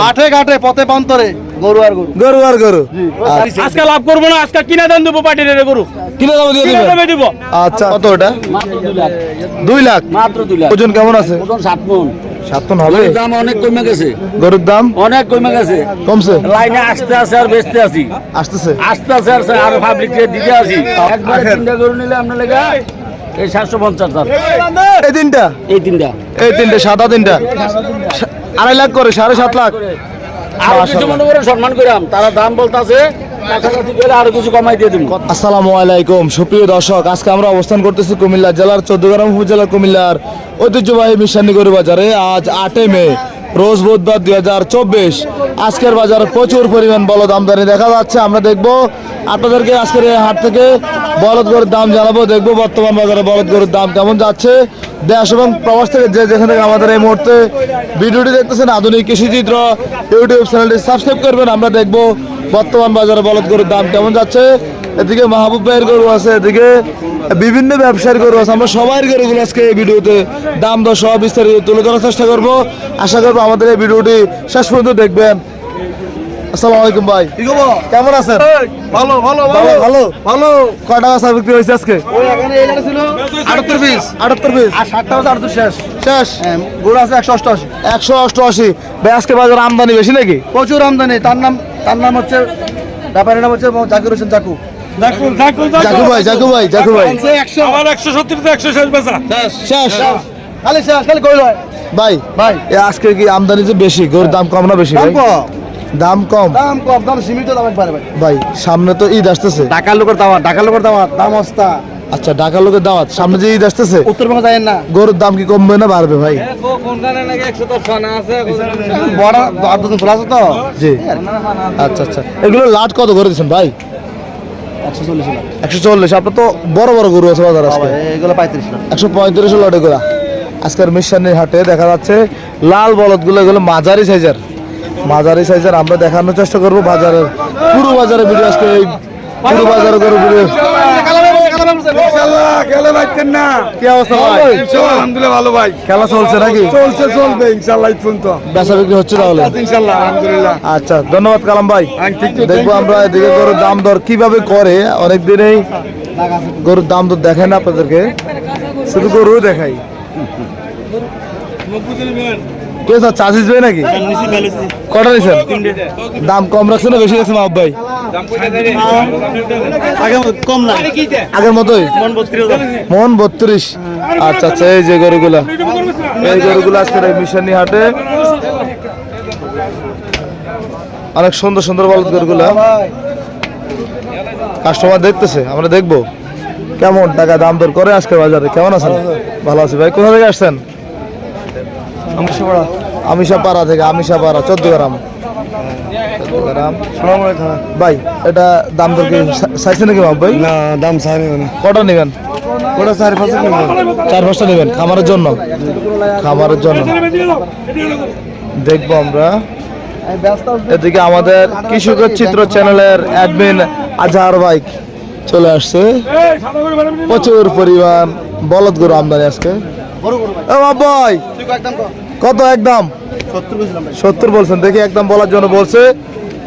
মাঠে ঘাটে পথে প্রান্তরে। গরু আর গরু। গরু আর গরু। আজকে লাভ করব না আজকে কিনা দাম দেবো পার্টির রে গরু। কিনে দাম দিয়ে দিবেন। দিব আচ্ছা। কত ওটা দুই লাখ। মাত্র দুই লাখ। ওজন কেমন আছে? ওজন সাত মন। সাত টন হবে? দাম অনেক কমে গেছে। গরুর দাম? অনেক কমে গেছে। কমছে? লাইনে আসতে আসে আর বেচতে আসি আসতেছে। আসতে আসে আর আর পাবলিক দিতে আসি একবারে তিনটা গরু নিলে আপনার লেগে এই সাতশো পঞ্চাশ দাম। এই তিনটা? এই তিনটা। এই তিনটে সাদা তিনটা। আড়াই লাখ করে সাড়ে সাত লাখ। আর কিছু মনে করে সম্মান করাম তারা দাম বলতেছে কাছাকাছি গেলে আরও কিছু কমাই দিয়ে দিব। আসসালামু আলাইকুম সুপ্রিয় দর্শক আজকে আমরা অবস্থান করতেছি কুমিল্লা জেলার চৌদ্দগ্রাম উপজেলার কুমিল্লার ঐতিহ্যবাহী মিশানি গরু বাজারে। আজ আটই মে রোজ বুধবার দুই হাজার চব্বিশ। আজকের বাজারে প্রচুর পরিমাণ বলদ আমদানি দেখা যাচ্ছে। আমরা দেখব আপনাদেরকে আজকের এই হাট থেকে বলদ গরুর দাম জানাব। দেখব বর্তমান বাজারে বলদ গরুর দাম কেমন যাচ্ছে। দেশ এবং প্রবাস থেকে যে যেখানে থেকে আমাদের এই মুহূর্তে ভিডিওটি দেখতেছেন আধুনিক কৃষিচিত্র ইউটিউব চ্যানেলটি সাবস্ক্রাইব করবেন। আমরা দেখব বর্তমান বাজারে বলদ গরুর দাম কেমন যাচ্ছে। এদিকে মাহবুব ভাইয়ের গরু আছে এদিকে বিভিন্ন ব্যবসায়ীর গরু আছে। আমরা সবার গরুগুলো আজকে এই ভিডিওতে দাম দর সব বিস্তারিত তুলে ধরার চেষ্টা করব। আশা করব আমাদের এই ভিডিওটি শেষ পর্যন্ত দেখবেন। আসসালামু আলাইকুম ভাই। কেমন আছেন? ভালো ভালো ভালো। ভালো ভালো? কয় টাকা বিক্রি হয়েছে আজকে? ওই এখানে এই ছিল আটাত্তর পিস। আটাত্তর পিস? আর ষাটটা হচ্ছে আটাত্তর শেষ। শেষ? আছে একশো অষ্টআশি। একশো অষ্টআশি। ভাই আজকে বাজার আমদানি বেশি নাকি? প্রচুর আমদানি। তার নাম তার নাম হচ্ছে ব্যাপারের নাম হচ্ছে জাকির হোসেন জাকু জাকু ভাই জাকু ভাই জাকু ভাই। আমার একশো সত্তর একশো শেষ বেচা। শেষ। খালি শেষ খালি গরু ভাই ভাই। আজকে কি আমদানি যে বেশি গরুর দাম কম না বেশি দাম কম। দাম কম। দাম সীমিত দাম একবারে ভাই। ভাই সামনে তো ঈদ আসতেছে। ঢাকার লোকের দাওয়াত ঢাকার লোকের দাওয়াত দাম অস্তা। আচ্ছা ঢাকার লোকের দাওয়াত সামনে যে ঈদ আসতেছে উত্তরবঙ্গ যায় না। গরুর দাম কি কমবে না বাড়বে ভাই? বড় আছে তো? জি। আচ্ছা আচ্ছা। এগুলো লাট কত করে দিচ্ছেন ভাই? একশো চল্লিশ আপনার তো বড় বড় গরু আছে বাজার আজকে। এগুলো পঁয়ত্রিশ একশো পঁয়ত্রিশ লটে আজকের মিশানির হাটে দেখা যাচ্ছে লাল বলদগুলো এগুলো মাঝারি সাইজের। মাঝারি সাইজের আমরা দেখানোর চেষ্টা করব বাজারের। পুরো বাজারে ভিডিও আজকে এই পুরো বাজারে গরু ভিডিও খেলে পাচ্ছেন না। কি অবস্থা ভাই? আলহামদুলিল্লাহ ভালো ভাই। খেলা চলছে নাকি? চলছে চলবে ইনশাল্লাহ ঈদ পর্যন্ত। বেচা বিক্রি হচ্ছে তাহলে? ইনশাল্লাহ আলহামদুলিল্লাহ। আচ্ছা ধন্যবাদ কালাম ভাই। দেখব আমরা এদিকে গরুর দাম দর কীভাবে করে। অনেক দিনেই গরুর দাম দর দেখায় না আপনাদেরকে। শুধু গরু দেখাই। কে স্যার চার্জিস ভাই নাকি? কটা নিছেন দাম কম রাখছে না বেশি রাখছে মাহবুব ভাই কম না। আগের মতোই? মন বত্রিশ আচ্ছা আচ্ছা এই যে গরুগুলা। এই গরুগুলা আজকে মিশানি হাটে। অনেক সুন্দর সুন্দর বলদ গরুগুলা। কাস্টমার দেখতেছে আমরা দেখব। কেমন টাকা দাম দর করে আজকে বাজারে? কেমন আছেন? ভালো আছি ভাই কোথা থেকে আসছেন? আমিষা পাড়া থেকে আমিষা পাড়া চোদ্দ গ্রাম ভাই এটা দাম দর কি চাইছে নাকি ভাই? না দাম সারি না কটা নেবেন? ওটা চারি পাঁচ চার পাঁচটা নেবেন খামারের জন্য। খামারের জন্য। দেখব আমরা। এদিকে আমাদের কৃষকের চিত্র চ্যানেলের অ্যাডমিন আজহার বাইক চলে আসছে। প্রচুর পরিমাণ বলদ গরু আমদানি আজকে। ও ভাই কত একদম? সত্তর বলছেন দেখি একদম বলার জন্য বলছে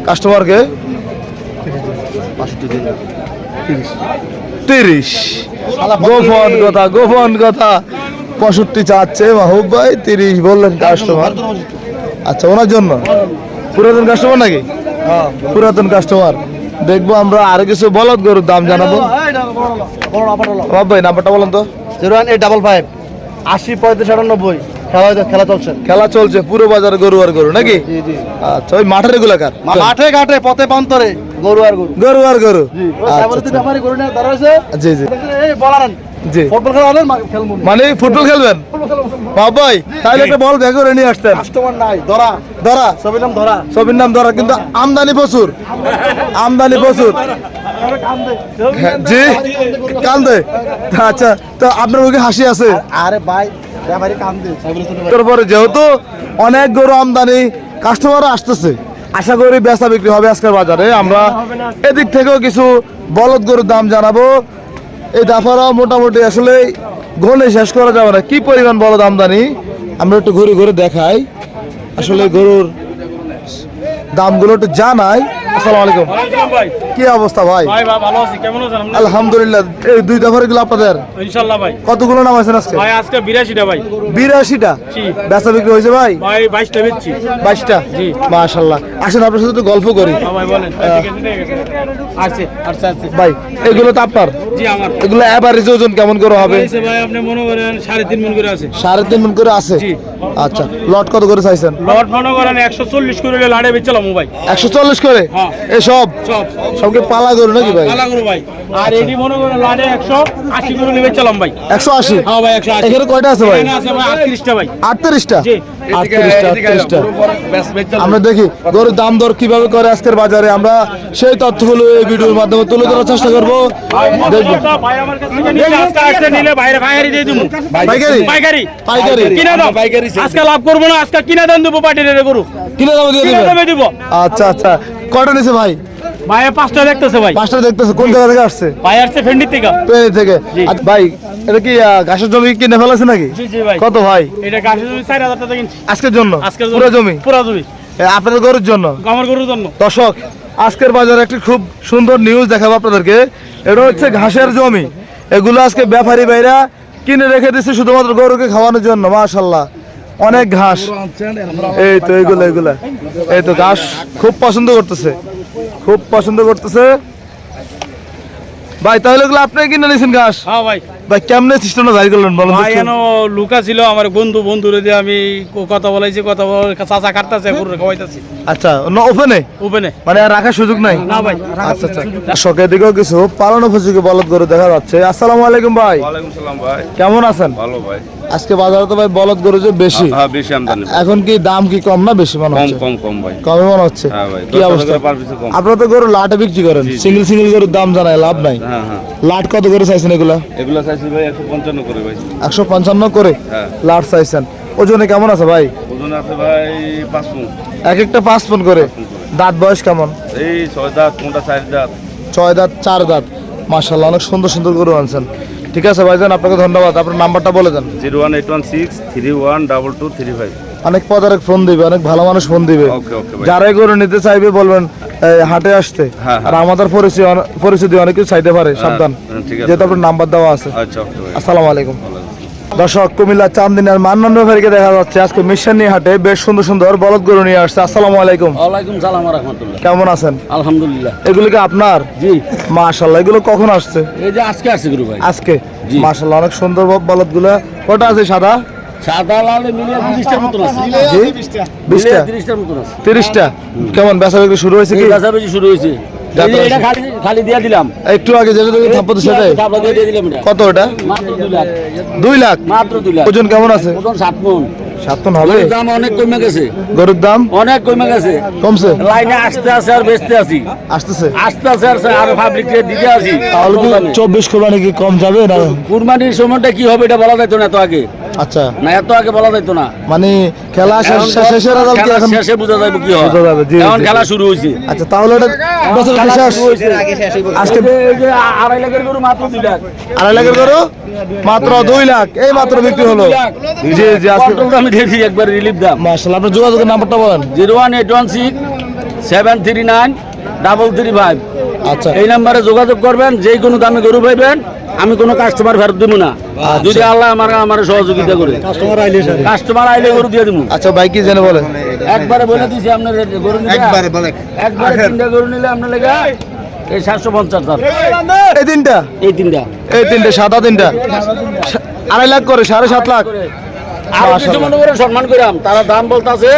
কাস্টমারকে তিরিশ। গোপন কথা গোপন কথা। পঁয়ষট্টি চাচ্ছে মাহবুব ভাই তিরিশ বললেন কাস্টমার আচ্ছা ওনার জন্য? পুরাতন কাস্টমার নাকি? পুরাতন কাস্টমার দেখব আমরা আরও কিছু বলদ গরুর দাম জানাব। ভাই নাম্বারটা বলেন তো। Zero one eight double five আশি পঁয়ত্রিশ আটানব্বই। খেলা খেলা চলছে। খেলা চলছে পুরো বাজারে গরু আর গরু নাকি? জি জি। আচ্ছা ওই মাঠের এগুলাকার মাঠে ঘাটে পথে প্রান্তরে গরু আর গরু। গরু আর গরু। ওই আচ্ছা, হয়েছে জি জি। বলারেন জি। মানে ফুটবল খেলবেন? বাবাই তাহলে একটা বল ব্যাগ করে নিয়ে আসতেন। কাস্টমার নাই ধরা। ধরা। নাম ধরা। ছবির নাম ধরা কিন্তু আমদানি প্রচুর। আমদানি প্রচুর। হ্যাঁ, জি কান্দে। আচ্ছা তো আপনার মুখে হাসি আছে? আরে ভাই তারপরে যেহেতু অনেক গরু আমদানি কাস্টমার আসতেছে। আশা করি বেচা বিক্রি হবে আজকের বাজারে। আমরা এদিক থেকেও কিছু বলদ গরুর দাম জানাব। এই দাফারাও মোটামুটি আসলে গনে শেষ করা যাবে না। কি পরিমাণ বলদ আমদানি? আমরা একটু ঘুরে ঘুরে দেখাই। আসলে গরুর দামগুলো একটু জানাই। আসসালামু আলাইকুম। কি অবস্থা ভাই? ভাই ভালো আছি। কেমন আছেন আলহামদুলিল্লাহ। এই দুই দফারগুলো আপনাদের? ইনশাল্লাহ ভাই। কতগুলো নাম আছেন আজকে? ভাই আজকে ভাই। জি। বেচা বিক্রি হয়েছে ভাই? ভাই বেচছি। জি। মাশাল্লাহ। আসেন আপনার সাথে একটু গল্প করি। হ্যাঁ ভাই বলেন। আছে আছে। আছে ভাই এগুলো তো আপনার? জি আমার। এগুলো অ্যাভারেজ ওজন কেমন করে হবে? ভাই আপনি মনে করেন সাড়ে তিন মন করে আছে। সাড়ে তিন মন করে আছে? জি। আচ্ছা লট কত করে চাইছেন? লট মনে করেন একশো চল্লিশ করে লাড়ে বেচলাম ভাই। একশো চল্লিশ করে? হ্যাঁ। এসব সব পালা করো নাকি ভাই? পালা করো ভাই। আর এটি মনে করেন লাড়ে একশো আশি করে নিয়ে বেচলাম ভাই। একশো আশি? হ্যাঁ ভাই একশো আশি। এখানে কয়টা আছে ভাই? এখানে আছে ভাই আটত্রিশটা ভাই। আটত্রিশটা? জি। আটত্রিশটা আটত্রিশটা। আমরা দেখি গরুর দাম দর কীভাবে করে আজকের বাজারে। আমরা সেই তথ্যগুলো এই ভিডিওর মাধ্যমে তুলে ধরার চেষ্টা করব। দেখব। ভাই আমার কাছ নিলে আজকে আসছে নিলে বাইরে পাইকারি দিয়ে দিবো পাইকারি? পাইকারি। পাইকারি। কিনা দাম আজকে লাভ করব না আজকে কিনা দাম দেবো পার্টি রেটে গরু। কিনে দামে দিয়ে দিব। আচ্ছা আচ্ছা। কয়টা নিছে ভাই? ভাই পাঁচটা দেখতেছে ভাই। পাঁচটা দেখতেছে কোন জায়গা থেকে আসছে? ভাই আসছে ফেন্ডির থেকে। পেনি থেকে? ভাই এটা কি ঘাসের জমি কিনে ফেলেছে নাকি? জি জি ভাই। কত ভাই? এটা গাছের জমি চার হাজার টাকা কিনছি। আজকের জন্য? আজকের পুরো জমি? পুরো জমি। আপনাদের গরুর জন্য? আমার গরুর জন্য। দর্শক আজকের বাজারে একটি খুব সুন্দর নিউজ দেখাবো আপনাদেরকে। এটা হচ্ছে ঘাসের জমি। এগুলো আজকে ব্যাপারী ভাইরা কিনে রেখে দিচ্ছে শুধুমাত্র গরুকে খাওয়ানোর জন্য মাশাল্লাহ অনেক ঘাস। এই তো এইগুলো এগুলো। এই তো ঘাস খুব পছন্দ করতেছে। খুব পছন্দ করতেছে। ভাই তাহলে এগুলো আপনি কিনে নিয়েছেন ঘাস? হ্যাঁ ভাই। ভাই কেমনে সিস্টেমটা জারি করলেন বলেন ভাই একটু? লুকা ছিল আমার বন্ধু বন্ধুরে দিয়ে আমি কথা বলাইছি কথা বলে চাচা কাটতেছে গরু খাওয়াইতেছি। আচ্ছা ওপেনে ওপেনে মানে আর রাখার সুযোগ নাই? না ভাই আচ্ছা আচ্ছা। শখের দিকেও কিছু পালন উপযোগী বলদ গরু দেখা যাচ্ছে। আসসালামু আলাইকুম ভাই। ওয়ালাইকুম সালাম ভাই। কেমন আছেন? ভালো ভাই। আজকে বাজারে তো ভাই বলদ গরু যে বেশি। হ্যাঁ বেশি আমদানি। এখন কি দাম কি কম না বেশি মনে কম হচ্ছে? কম কম কম ভাই। কমই মনে হচ্ছে? হ্যাঁ ভাই কি অবস্থা? কম। আপনারা তো গরু লাটে বিক্রি করেন। সিঙ্গেল সিঙ্গেল গরুর দাম জানায় লাভ নাই। হ্যাঁ হ্যাঁ। লাট কত করে চাইছেন এগুলা? এগুলো চাইছি ভাই একশো পঞ্চান্ন করে ভাই। একশো পঞ্চান্ন করে? হ্যাঁ। লাট চাইছেন। ওজনে কেমন আছে ভাই? ওজন আছে ভাই পাঁচ মণ। এক একটা পাঁচ পন করে। দাঁত বয়স কেমন? এই ছয় দাঁত কোনটা চার দাঁত? ছয় দাঁত চার দাঁত। মার্শাল্লাহ অনেক সুন্দর সুন্দর গরু আনছেন। ঠিক আছে ভাইজান আপনাকে ধন্যবাদ। আপনার নাম্বারটা বলে দেন। Zero one eight one six three one double two three five. অনেক পদারেক ফোন দিবে অনেক ভালো মানুষ ফোন দিবে। যারাই করে নিতে চাইবে বলবেন হাটে আসতে। হ্যাঁ, আর আমাদের পরিচয় অনেক কিছু চাইতে পারে সাবধান। হ্যাঁ, আছে। যেহেতু আপনার নাম্বার দেওয়া আছে। আচ্ছা আসসালামু আলাইকুম। দর্শক কুমিল্লা চান্দিনার মান্নান ব্যাপারীকে দেখা যাচ্ছে। আজকে মিশানি হাটে বেশ সুন্দর সুন্দর বলদ গরু নিয়ে আসছে। আসসালামু আলাইকুম। ওয়ালাইকুম সালাম রহমতুল্লাহ। কেমন আছেন? আলহামদুলিল্লাহ। এগুলো কি আপনার? জি। মাশাল্লাহ এগুলো কখন আসছে? এই যে আজকে আসছে গুরু ভাই। আজকে? জি। মাশাল্লাহ অনেক সুন্দর বলদগুলো কটা আছে সাদা? সাদা লালে মিলিয়ে তিরিশটার মতন আছে। জি। বিশটা? তিরিশটার মতন আছে। তিরিশটা? কেমন বেচা বিক্রি শুরু হয়েছে কি? এই বেচাবেচি শুরু হয়েছে। খালি খালি দিয়ে দিলাম। একটু আগে যেটা দেখে থাপ্পড় সেটাই। চাপড়া দিয়ে দিয়ে দিলাম এটা। কত ওটা দুই লাখ। মাত্র দুই লাখ। ওজন কেমন আছে? ওজন সাত মন। সাত টন হবে? দাম অনেক কমে গেছে। গরুর দাম? অনেক কমে গেছে। কমছে? লাইনে আসতে আর বেচতে আসি আসতেছে। আসতে আসে আর দিতে তাহলে চব্বিশ কোরবানি কি কম যাবে না? কুরবানির সময়টা কি হবে এটা বলা যাইতো না এত আগে। আচ্ছা। না এত আগে বলা যাইতো না। মানে খেলা শেষ শেষের রেজাল্ট কি এখন? শেষে বোঝা যাবে কি বোঝা যাবে, জি, এখন খেলা শুরু হয়েছে আচ্ছা তাহলে এটা বছর শেষ। আজকে যে- আড়াই লাখের গরু মাত্র দুই লাখ। আড়াই লাখের গরু? মাত্র দুই লাখ। এই মাত্র বিক্রি হলো। জি জি আজকে আমি দিয়েছি একবার রিলিফ দাম। মার্শাল আপনার যোগাযোগের নাম্বারটা বলেন। Zero one eight one six seven three nine double three five. আচ্ছা। এই নাম্বারে যোগাযোগ করবেন যে কোনো দামে গরু পাইবেন আমি কোনো কাস্টমার ফেরত দিব না। যদি আল্লাহ আমার আমার সহযোগিতা করে। কাস্টমার আইলে গরু দিয়ে দেবো আচ্ছা ভাই কি জানে বলেন? একবারে বলে দিছি আপনার গরু নিলে একবারে বলে। একবারে তিনটা গরু নিলে আপনার লেগে এই সাতশো পঞ্চাশ দাম এই তিনটা? এই তিনটা। এই তিনটে সাদা তিনটা। আড়াই লাখ করে সাড়ে সাত লাখ। আরও কিছু মনে করে সম্মান করাম তারা দাম বলতেছে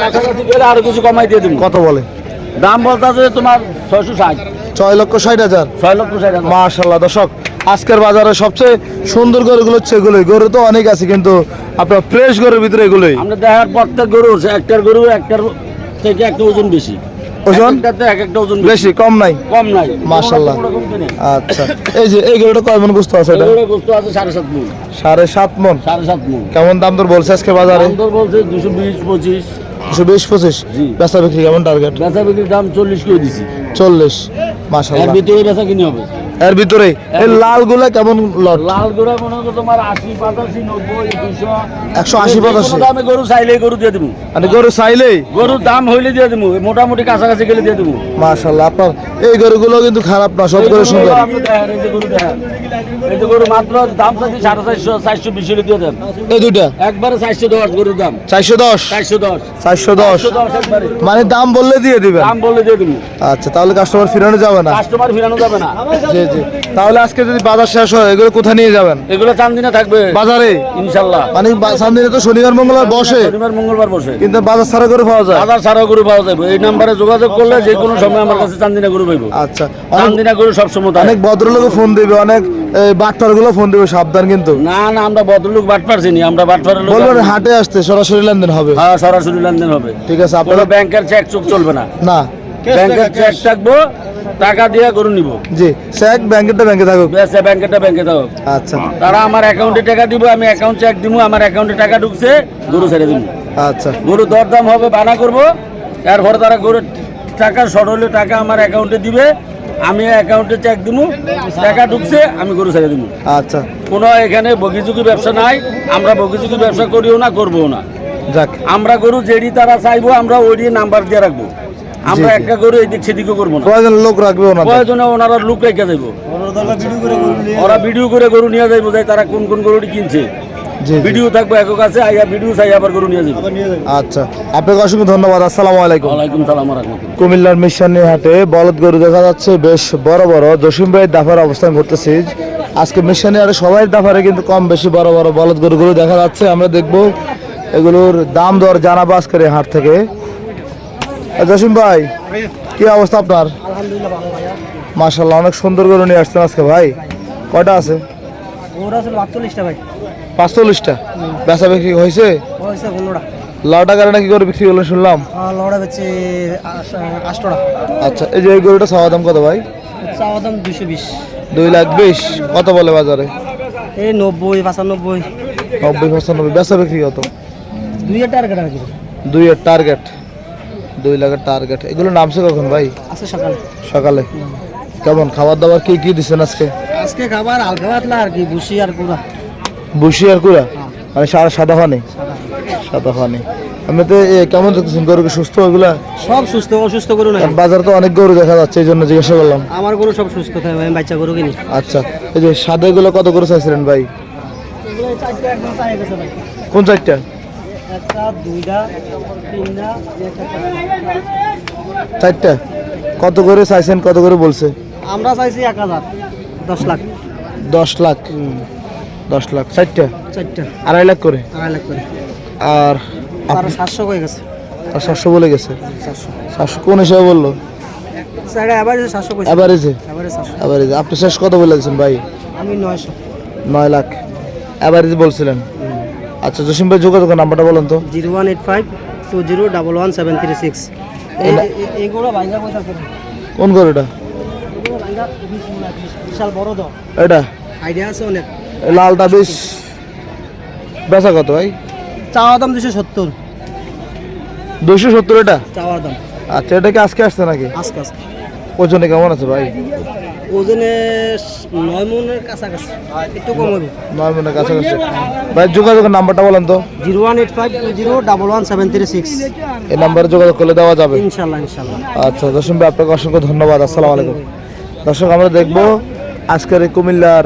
কাছাকাছি গেলে আরও কিছু কমাই দিয়ে দিব কত বলে? দাম বলতেছে তোমার ছয়শো ষাট। ছয় লক্ষ ষাট হাজার। ছয় লক্ষ ষাট হাজার। মাশাল্লাহ দর্শক। আজকের বাজারে সবচেয়ে সুন্দর গরুগুলো হচ্ছে এগুলোই। গরু তো অনেক আছে কিন্তু আপনার ফ্রেশ গরুর ভিতরে এগুলোই। আমরা দেখার প্রত্যেক গরু একটার গরু একটার থেকে একটা ওজন বেশি। ওজন? এক একটা ওজন বেশি। বেশি কম নাই? কম নাই। মাশাআল্লাহ। কোনো কমতি নেই। আচ্ছা এই যে এই গরুটা কয় মন বুঝতে আছে এটা? এগুলো গোস্ত আছে সাড়ে সাত মন। সাড়ে সাত মন? সাড়ে সাত মন। কেমন দাম বলছে আজকে বাজারে? দাম দর বলছে। বেচা বিক্রি কেমন টার্গেট বেচা বিক্রির দাম চল্লিশ করে দিছি। চল্লিশ এর মাশাল্লাহ ভিতরে বেচা কিনে হবে। এর ভিতরে এই লালগুলা কেমন লট? লাল মনে করো তোমার আশি পঁচাশি নব্বই দুশো 180, 85 দামে গরু চাইলে গরু দিয়ে দিব। মানে গরু গরুর দাম হইলে দিয়ে দিব মোটামুটি কাছাকাছি গেলে দিয়ে দিব। মাশাল্লাহ আপনার এই গরুগুলো কিন্তু খারাপ না সব গরু সুন্দর। এই যে গরু দেখেন। এই যে গরু মাত্র দাম চাচ্ছি সাড়ে চারশো চারশো হলে দিয়ে দেন। এই দুইটা? একবারে চারশো দশ গরুর দাম। চারশো দশ? চারশো দশ। চারশো দশ। চারশো দশ একবারে। মানে দাম বললে দিয়ে দিবেন? দাম বললে দিয়ে দিব। আচ্ছা তাহলে কাস্টমার ফিরানো যাবে না? কাস্টমার ফিরানো যাবে না। জি। তাহলে আজকে যদি বাজার শেষ হয় এগুলো কোথায় নিয়ে যাবেন? এগুলো চান্দিনা থাকবে। বাজারে? ইনশাল্লাহ। মানে সামনে তো শনিবার মঙ্গলবার বসে। শনিবার মঙ্গলবার বসে। কিন্তু বাজার ছাড়া করে পাওয়া যায়? হাজার সারা গরু পাওয়া যাবে। এই নাম্বারে যোগাযোগ করলে যে কোনো সময় আমার কাছে চান্দিনা গরু পাইব। আচ্ছা। চান্দিনা গরু সবসময় থাকে। অনেক ভদ্রলোক ফোন দিবে অনেক বাটপারগুলো ফোন দিবে সাবধান কিন্তু। না না আমরা ভদ্রলোক বাট পারছি নি আমরা বাট পারের লোক বলবেন হাটে আসতে সরাসরি লেনদেন হবে। হ্যাঁ সরাসরি লেনদেন হবে। ঠিক আছে আপনারা ব্যাংকের চেক চুক চলবে না। না। ব্যাংকের চেক থাকব টাকা দিয়ে গরু নিব। জি চেক ব্যাংকেরটা ব্যাংকে থাকুক। ব্যাংকেরটা ব্যাংকে দাও আচ্ছা। তারা আমার অ্যাকাউন্টে টাকা দিব আমি অ্যাকাউন্ট চেক দিব আমার অ্যাকাউন্টে টাকা ঢুকছে গরু ছেড়ে দিব আচ্ছা। গরু দরদাম হবে বানা করব এরপরে তারা গরুর টাকা শর্ট হলে টাকা আমার অ্যাকাউন্টে দিবে আমি অ্যাকাউন্টে চেক দিব টাকা ঢুকছে আমি গরু ছেড়ে দিব আচ্ছা। কোনো এখানে বগিচুকি ব্যবসা নাই আমরা বগিচুকি ব্যবসা করিও না করব না। যাক। আমরা গরু যেটি তারা চাইব আমরা ওই নাম্বার দিয়ে রাখব। আমরা একটা গরু এদিক সেদিকে করব না। প্রয়োজন লোক রাখবে ওনাদের প্রয়োজনে ওনারা লুক রেখে যাইবো? ওরা ভিডিও করে গরু নিয়ে যাইবো যে তারা কোন কোন গরুটি কিনছে। ভিডিও থাকব একক আছে আইয়া ভিডিও চাই আবার গরু নিয়ে যাব। আচ্ছা আপনাকে অসংখ্য ধন্যবাদ আসসালামু আলাইকুম। ওয়ালাইকুম সালাম রহমতুল্লাহ কুমিল্লার মিশানি হাটে বলদ গরু দেখা যাচ্ছে বেশ বড় বড়। জসিম ভাইয়ের দাফার অবস্থান করতেছি। আজকে মিশানি হাটে সবাই দাফারে কিন্তু কম বেশি বড় বড় বলদ গরুগুলো দেখা যাচ্ছে। আমরা দেখব এগুলোর দাম দর জানাব আজকের হাট থেকে। জসিম ভাই কি অবস্থা আপনার? মাশাল্লাহ অনেক সুন্দর করে নিয়ে আসছেন আজকে ভাই। কয়টা আছে? পাঁচচল্লিশটা বেচা বিক্রি হয়েছে? কারণে কি করে বিক্রি করলেন শুনলাম? লড়া বেচে আষ্টটা। আচ্ছা এই যে এই গরুটা চাওয়া দাম কত ভাই? চাওয়া দাম দুশো বিশ। দুই লাখ বিশ কত বলে বাজারে? এই নব্বই পঁচানব্বই। নব্বই পঁচানব্বই বেচা বিক্রি কত? দুই হাজার টার্গেট আর কি। টার্গেট দুই লাখের টার্গেট এগুলো নামছে কখন ভাই? আছে সকালে। সকালে। কেমন খাবার দাবার কি কি দিচ্ছেন আজকে? আজকে খাবার হালকা পাতলা আর কি বুসি আর কুড়া। বুসি আর কুড়া? মানে সারা সাদা পানি সাদা। পানি আমি তো এ, কেমন দেখতেছেন গরু সুস্থ ওগুলা সব সুস্থ অসুস্থ গরু কারণ বাজারে তো অনেক গরু দেখা যাচ্ছে এই জন্য জিজ্ঞাসা করলাম। আমার গরু সব সুস্থ থাকে আমি বাচ্চা গরু কিনি। আচ্ছা এই যে সাদা গুলো কত করে চাইছিলেন ভাই? কোন চারটা? একটা দুইটা তিনটা চারটা। কত করে চাইছেন কত করে বলছে? আমরা চাইছি এক হাজার দশ লাখ। দশ লাখ। দশ লাখ। চারটা? চারটা। আড়াই লাখ করে? আড়াই লাখ করে। আর আর সাতশো হয়ে গেছে। আর সাতশো বলে গেছে? সাতশো। কোন হিসাবে বলল? অ্যাভারেজে অ্যাভারেজে আপনি শেষ কত বলেছেন ভাই? আমি নয়শো। নয় লাখ। অ্যাভারেজে বলছিলেন। আচ্ছা জসিম ভাই যোগাযোগ নাম্বারটা বলেন তো। Zero one eight five two zero double one seven three six. এইগুলো ভাঙ্গা করে কোন এগুলো ভাঙ্গা বিশাল বড় দাও এটা? আইডিয়া আছে অনেক। লালটা বেশ বেচা কত ভাই? চাওয়া দাম দুশো সত্তর। দুইশো সত্তর এটা? চাওয়ার দাম। আচ্ছা এটা কি আজকে আসছে নাকি? আজকে আজকে। ওজনে কেমন আছে ভাই? ওজনে নয় মনের কাছাকাছি একটু কম হবে নয় মনের কাছাকাছি। ভাই যোগাযোগের নাম্বারটা বলেন তো। Zero one eight five two zero double one seven three six. এই নাম্বারে যোগাযোগ করলে দেওয়া যাবে। ইনশাল্লাহ ইনশাল্লাহ। আচ্ছা দর্শক ভাই আপনাকে অসংখ্য ধন্যবাদ। আসসালামু আলাইকুম। দর্শক আমরা দেখব আজকের এই কুমিল্লার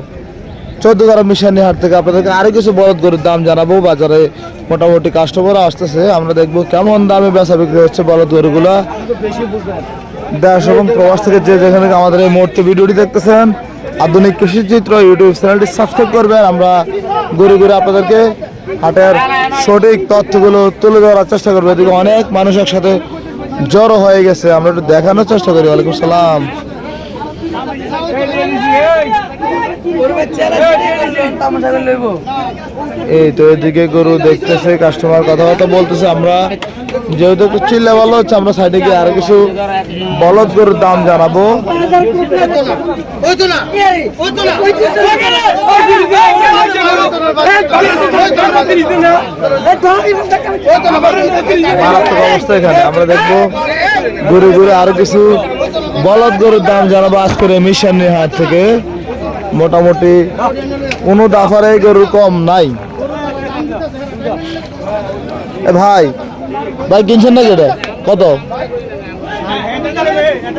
চোদ্দ গ্রাম মিশানি হাট থেকে আপনাদেরকে আরও কিছু বলদ গরুর দাম জানাব। বাজারে মোটামুটি কাস্টমার আসতেছে। আমরা দেখব কেমন দামে বেচা বিক্রি হচ্ছে বলদ গরুগুলা। দেশ প্রবাস থেকে যে যেখানে আমাদের এই মুহূর্তে ভিডিওটি দেখতেছেন, আধুনিক কৃষি চিত্র ইউটিউব চ্যানেলটি সাবস্ক্রাইব করবেন। আমরা ঘুরে ঘুরে আপনাদেরকে হাটের সঠিক তথ্যগুলো তুলে ধরার চেষ্টা করব। এদিকে অনেক মানুষ একসাথে জড়ো হয়ে গেছে। আমরা একটু দেখানোর চেষ্টা করি। ওয়ালাইকুম সালাম। এই তো এদিকে গরু দেখতেছে কাস্টমার কথাবার্তা বলতেছে। আমরা যেহেতু একটু চিল্লা ভালো হচ্ছে, আমরা সাইডে গিয়ে আরও কিছু বলদ গরুর দাম জানাব। মারাত্মক অবস্থা এখানে। আমরা দেখব, ঘুরে ঘুরে আরও কিছু বলদ গরুর দাম জানাব আজকের এই মিশনের হাট থেকে মোটামুটি কোনো দাফারে গরু কম নাই। এ ভাই ভাই কিনছেন না যেটা? কত?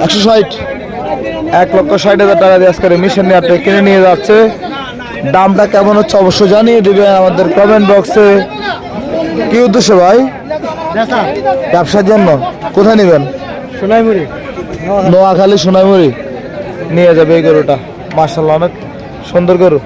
একশো ষাট। এক লক্ষ ষাট হাজার টাকা দিয়ে আজকের মিশন নিয়ে আপনি কিনে নিয়ে যাচ্ছে। দামটা কেমন হচ্ছে অবশ্যই জানিয়ে দিবেন আমাদের কমেন্ট বক্সে কি উদ্দেশ্য ভাই? ব্যবসার জন্য। কোথায় নেবেন? সোনাইমুড়ি। নোয়াখালী সোনাইমুড়ি। নিয়ে যাবে এই গরুটা। মার্শাল্লাহ অনেক সুন্দর গরু।